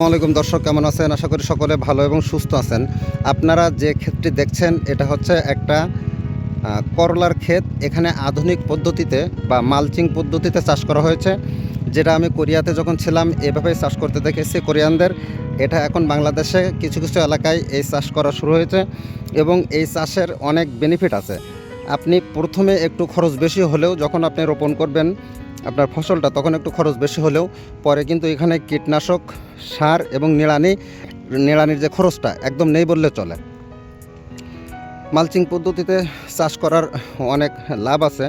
আসসালামাইকুম দর্শক, কেমন আছেন? আশা করি সকলে ভালো এবং সুস্থ আছেন। আপনারা যে ক্ষেতটি দেখছেন, এটা হচ্ছে একটা করলার ক্ষেত। এখানে আধুনিক পদ্ধতিতে বা মালচিং পদ্ধতিতে চাষ করা হয়েছে। যেটা আমি কোরিয়াতে যখন ছিলাম, এভাবেই চাষ করতে দেখেছি কোরিয়ানদের। এটা এখন বাংলাদেশে কিছু কিছু এলাকায় এই চাষ করা শুরু হয়েছে এবং এই চাষের অনেক বেনিফিট আছে। আপনি প্রথমে একটু খরচ বেশি হলেও যখন আপনি রোপণ করবেন আপনার ফসলটা তখন একটু খরচ বেশি হলেও পরে কিন্তু এখানে কীটনাশক সার এবং নিড়ানি নিড়ানির যে খরচটা একদম নেই বললে চলে। মালচিং পদ্ধতিতে চাষ করার অনেক লাভ আছে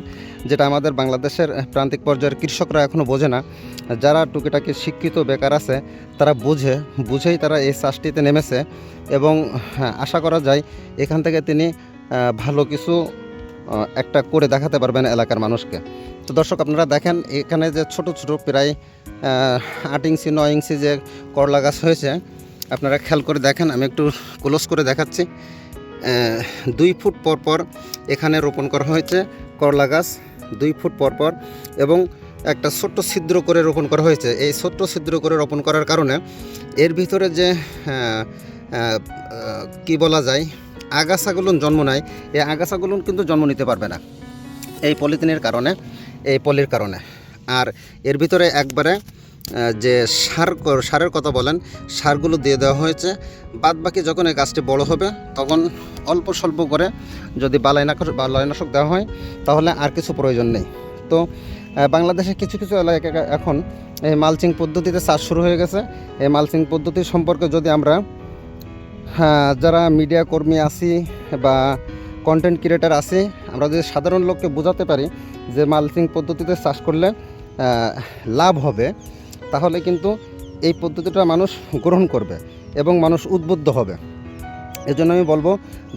যেটা আমাদের বাংলাদেশের প্রান্তিক পর্যায়ের কৃষকরা এখনও বোঝে না। যারা টুকিটাকি শিক্ষিত বেকার আছে তারা বুঝে বুঝেই তারা এই চাষটিতে নেমেছে এবং হ্যাঁ, আশা করা যায় এখান থেকে তিনি ভালো কিছু একটা করে দেখাতে পারবেন এলাকার মানুষকে। তো দর্শক, আপনারা দেখেন, এখানে যে ছোট ছোট প্রায় আট ইঞ্চি, নয় ইঞ্চি যে করলা গাছ হয়েছে, আপনারা খেয়াল করে দেখেন, আমি একটু ক্লোজ করে দেখাচ্ছি। দুই ফুট পর পর এখানে রোপণ করা হয়েছে করলা গাছ, দুই ফুট পর পর, এবং একটা ছোট্ট ছিদ্র করে রোপণ করা হয়েছে। এই ছোট্ট ছিদ্র করে রোপণ করার কারণে এর ভিতরে যে কি বলা যায় আগাছাগুলো জন্ম নেয় এই আগাছাগুলো কিন্তু জন্ম নিতে পারবে না। এই পলিথিনের কারণে, এই পলির কারণে। আর এর ভিতরে একবারে যে সার সারের কথা বলেন, সারগুলো দিয়ে দেওয়া হয়েছে। বাদ বাকি যখন এই গাছটি বড় হবে, তখন অল্প স্বল্প করে যদি বালাইনাশক বালাইনাশক দেওয়া হয়, তাহলে আর কিছু প্রয়োজন নেই। তো বাংলাদেশে কিছু কিছু এলাকা এখন এই মালচিং পদ্ধতিতে চাষ শুরু হয়ে গেছে। এই মালচিং পদ্ধতি সম্পর্কে যদি আমরা যারা মিডিয়া কর্মী আছি বা কন্টেন্ট ক্রিয়েটার আছি, আমরা যদি সাধারণ লোককে বোঝাতে পারি যে মালচিং পদ্ধতিতে চাষ করলে লাভ হবে, তাহলে কিন্তু এই পদ্ধতিটা মানুষ গ্রহণ করবে এবং মানুষ উদ্বুদ্ধ হবে। এই জন্য আমি বলব,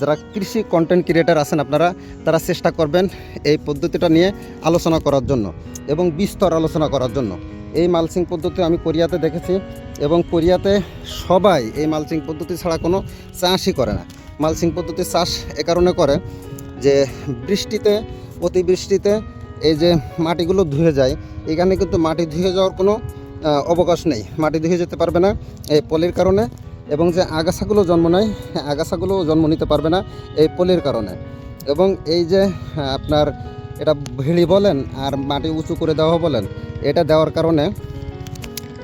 যারা কৃষি কন্টেন্ট ক্রিয়েটার আছেন আপনারা, তারা চেষ্টা করবেন এই পদ্ধতিটা নিয়ে আলোচনা করার জন্য এবং বিস্তর আলোচনা করার জন্য। এই মালচিং পদ্ধতি আমি কোরিয়াতে দেখেছি এবং কোরিয়াতে সবাই এই মালচিং পদ্ধতি ছাড়া কোনো চাষই করে না। মালচিং পদ্ধতি চাষ এ কারণে করে যে বৃষ্টিতে, অতিবৃষ্টিতে এই যে মাটিগুলো ধুয়ে যায়, এখানে কিন্তু মাটি ধুয়ে যাওয়ার কোনো অবকাশ নেই। মাটি ধুয়ে যেতে পারবে না এই পলির কারণে এবং যে আগাছাগুলো জন্ম নেয়, আগাছাগুলো জন্ম নিতে পারবে না এই পলির কারণে। এবং এই যে আপনার এটা ভিড়ি বলেন আর মাটি উঁচু করে দেওয়া বলেন, এটা দেওয়ার কারণে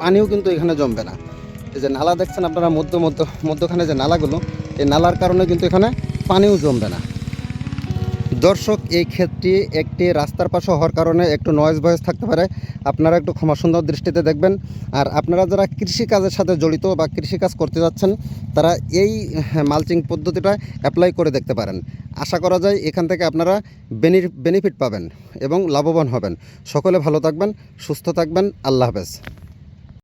পানিও কিন্তু এখানে জমবে না। এই যে নালা দেখছেন আপনারা মধ্য মধ্য, মধ্যখানে যে নালাগুলো, এই নালার কারণে কিন্তু এখানে পানিও জমবে না। দর্শক, এই ক্ষেত্রে একটি রাস্তার পাশে হওয়ার কারণে একটু নয়েজ ভয়েস থাকতে পারে। আপনারা একটু ক্ষমা সুন্দর দৃষ্টিতে দেখবেন। আর আপনারা যারা কৃষিকাজের সাথে জড়িত বা কৃষিকাজ করতে যাচ্ছেন, তারা এই মালচিং পদ্ধতিটা অ্যাপ্লাই করে দেখতে পারেন। আশা করা যায় এখান থেকে আপনারা বেনি বেনিফিট পাবেন এবং লাভবান হবেন। সকলে ভালো থাকবেন, সুস্থ থাকবেন। আল্লাহ হাফেজ।